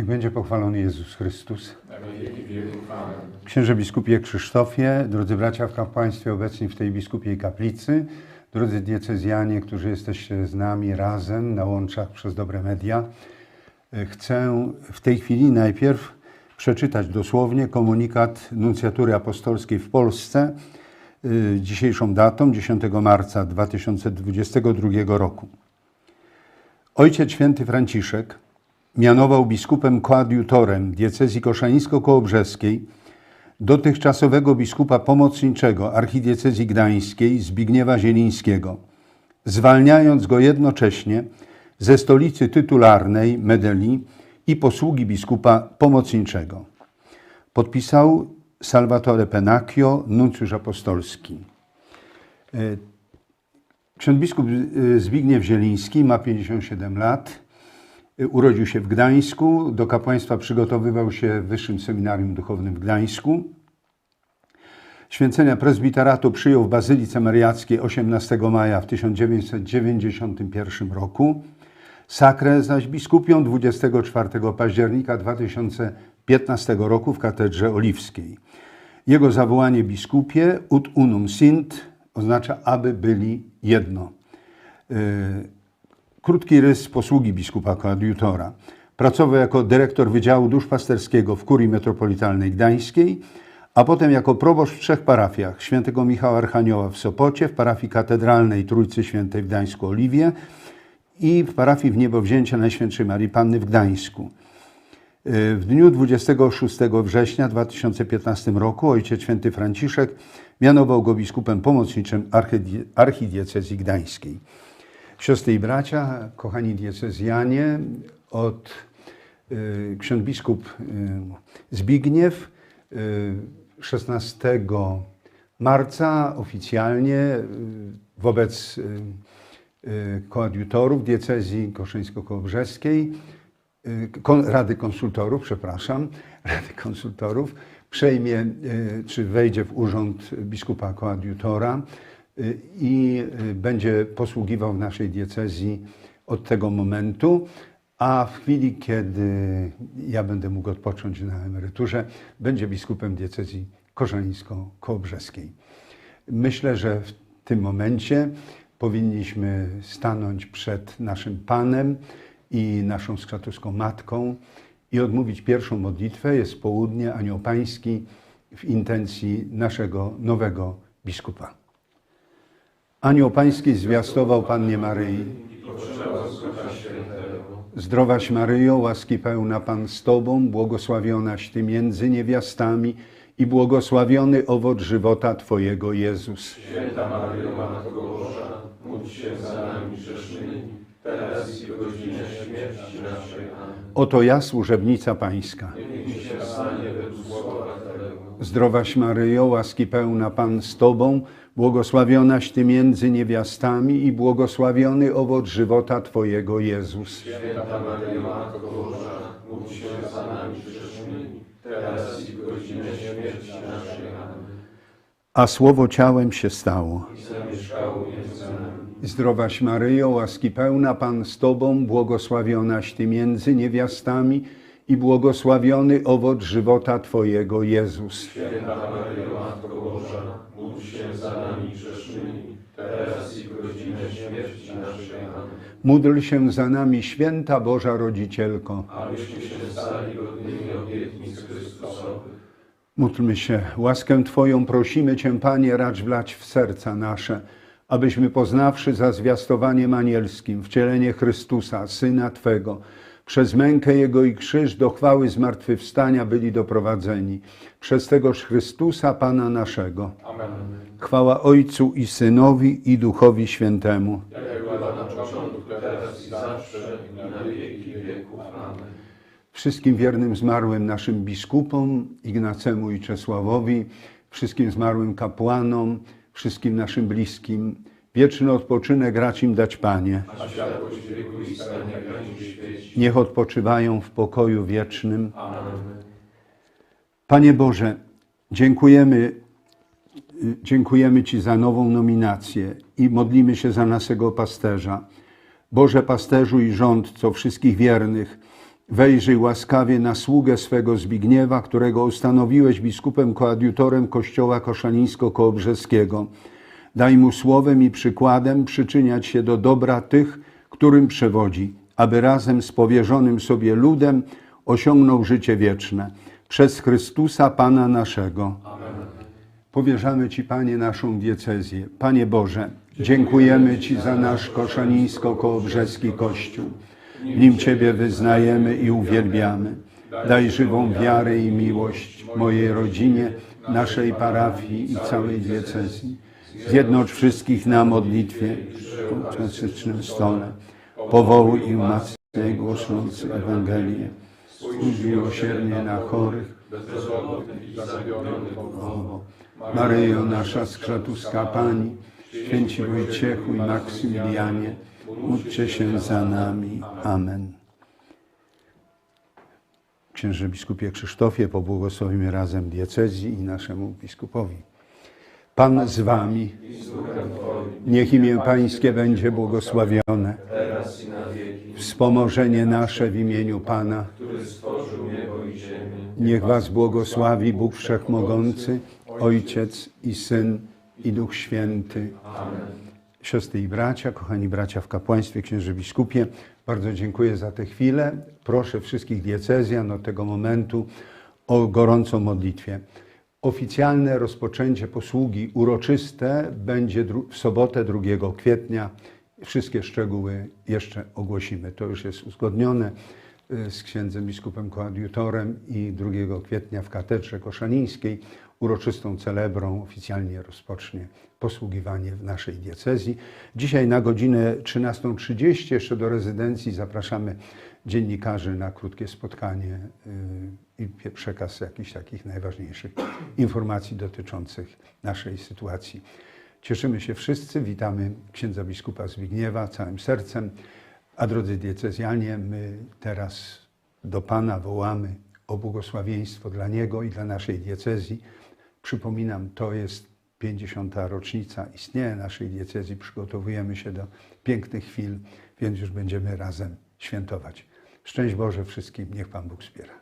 Niech będzie pochwalony Jezus Chrystus. Księże biskupie Krzysztofie, drodzy bracia w kapłaństwie obecni w tej biskupiej kaplicy, drodzy diecezjanie, którzy jesteście z nami razem na łączach przez dobre media, e, chcę w tej chwili najpierw przeczytać dosłownie komunikat Nuncjatury Apostolskiej w Polsce y, dzisiejszą datą, 10 marca 2022 roku. Ojciec święty Franciszek mianował biskupem koadjutorem diecezji koszańsko-kołobrzeskiej dotychczasowego biskupa pomocniczego archidiecezji gdańskiej Zbigniewa Zielińskiego, zwalniając go jednocześnie ze stolicy tytularnej Medeli i posługi biskupa pomocniczego. Podpisał Salvatore Pennacchio, nuncjusz apostolski. E, Ksiądz biskup y, Zbigniew Zieliński ma 57 lat. Y, Urodził się w Gdańsku. Do kapłaństwa przygotowywał się w Wyższym Seminarium Duchownym w Gdańsku. Święcenia prezbiteratu przyjął w Bazylice Mariackiej 18 maja w 1991 roku. Sakrę zaś biskupią 24 października 2015 roku w Katedrze Oliwskiej. Jego zawołanie biskupie ut unum sint oznacza, aby byli jedno. Krótki rys posługi biskupa koadjutora. Pracował jako dyrektor Wydziału Duszpasterskiego w Kurii Metropolitalnej Gdańskiej, a potem jako proboszcz w trzech parafiach świętego Michała Archanioła w Sopocie, w parafii katedralnej Trójcy Świętej w Gdańsku Oliwie i w parafii w niebowzięcia Najświętszej Marii Panny w Gdańsku. W dniu 26 września 2015 roku ojciec święty Franciszek mianował go biskupem pomocniczym archidie- archidiecezji gdańskiej. Siostry i bracia, kochani diecezjanie, od y, ksiądz biskup y, Zbigniew y, 16 marca oficjalnie y, wobec y, y, koadjutorów diecezji koszyńsko-kołobrzeskiej kon, Rady Konsultorów, przepraszam, Rady Konsultorów, przejmie czy wejdzie w urząd biskupa koadjutora y, i y, będzie posługiwał w naszej diecezji od tego momentu, a w chwili, kiedy ja będę mógł odpocząć na emeryturze, będzie biskupem diecezji korzańsko-kołobrzeskiej. Myślę, że w tym momencie powinniśmy stanąć przed naszym Panem i naszą skrzatuską Matką i odmówić pierwszą modlitwę. Jest południe, anioł pański w intencji naszego nowego biskupa. Anioł pański zwiastował Pannie Maryi. Zdrowaś Maryjo, łaski pełna Pan z Tobą, błogosławionaś Ty między niewiastami i błogosławiony owoc żywota Twojego Jezus. Święta Maryjo, Matko Boża, módl się za nami grzesznymi, teraz i w godzinę śmierci naszej. Amen. Oto ja, służebnica Pańska. Niech się stanie według słowa Twego. Zdrowaś Maryjo, łaski pełna Pan z Tobą, błogosławionaś Ty między niewiastami i błogosławiony owoc żywota Twojego Jezus. Święta Maryjo, Matko Boża, módl się za nami grzesznymi, teraz i w godzinę śmierci naszej. Amen. A Słowo ciałem się stało. I. Zdrowaś Maryjo, łaski pełna Pan z Tobą, błogosławionaś Ty między niewiastami i błogosławiony owoc żywota Twojego Jezus. Święta Maryjo, Matko Boża, módl się za nami grzesznymi, teraz i w godzinę śmierci naszej. Amen. Módl się za nami, święta Boża Rodzicielko. Abyśmy się stali godnymi obietnic Chrystusowych. Módlmy się. Łaskę Twoją prosimy Cię, Panie, racz wlać w serca nasze, abyśmy poznawszy za zwiastowaniem anielskim wcielenie Chrystusa, Syna Twego, przez mękę Jego i krzyż do chwały zmartwychwstania byli doprowadzeni. Przez tegoż Chrystusa, Pana naszego. Amen. Chwała Ojcu i Synowi i Duchowi Świętemu. Jak była na początku, teraz i zawsze, i na wieki wieków. Amen. Wszystkim wiernym zmarłym naszym biskupom, Ignacemu i Czesławowi, wszystkim zmarłym kapłanom, wszystkim naszym bliskim, wieczny odpoczynek racz im dać Panie. Niech odpoczywają w pokoju wiecznym. Panie Boże, dziękujemy, y, dziękujemy Ci za nową nominację i modlimy się za naszego pasterza. Boże pasterzu i rządco wszystkich wiernych, Wejrzyj łaskawie na sługę swego Zbigniewa, którego ustanowiłeś biskupem koadjutorem kościoła koszalińsko-kołobrzeskiego. Daj mu słowem i przykładem przyczyniać się do dobra tych, którym przewodzi, aby razem z powierzonym sobie ludem osiągnął życie wieczne. Przez Chrystusa Pana naszego. Powierzamy Ci, Panie, naszą diecezję. Panie Boże, dziękujemy Ci za nasz koszalińsko-kołobrzeski Kościół. Nim Ciebie wyznajemy i uwielbiamy. Daj żywą wiarę i miłość mojej rodzinie, naszej parafii i całej diecezji. Zjednocz wszystkich na modlitwie klasycznym stole. Powołuj i umacniaj głoszący Ewangelię. Spójrz miłosiernie na chorych, bezrobotnych i. Maryjo, nasza skrzatuska Pani, święci Wojciechu i Maksymilianie, módlcie się za nami. Amen. Księże biskupie Krzysztofie, pobłogosławimy razem diecezji i naszemu biskupowi. Pan z wami, niech imię Pańskie będzie błogosławione. Wspomożenie nasze w imieniu Pana. Niech Was błogosławi Bóg Wszechmogący, Ojciec i Syn i Duch Święty. Amen. Siostry i bracia, kochani bracia w kapłaństwie, księży biskupie, bardzo dziękuję za tę chwilę. Proszę wszystkich diecezjan od tego momentu o gorącą modlitwie. Oficjalne rozpoczęcie posługi uroczyste będzie w sobotę 2 kwietnia. Wszystkie szczegóły jeszcze ogłosimy. To już jest uzgodnione z księdzem biskupem koadjutorem i 2 kwietnia w katedrze koszalińskiej uroczystą celebrą oficjalnie rozpocznie posługiwanie w naszej diecezji. Dzisiaj na godzinę 13.30 jeszcze do rezydencji zapraszamy dziennikarzy na krótkie spotkanie y, i przekaz jakichś takich najważniejszych informacji dotyczących naszej sytuacji. Cieszymy się wszyscy, witamy księdza biskupa Zbigniewa całym sercem, a drodzy diecezjanie, my teraz do Pana wołamy o błogosławieństwo dla Niego i dla naszej diecezji. Przypominam, to jest 50. rocznica istnienia naszej diecezji. Przygotowujemy się do pięknych chwil, więc już będziemy razem świętować. Szczęść Boże wszystkim, niech Pan Bóg wspiera.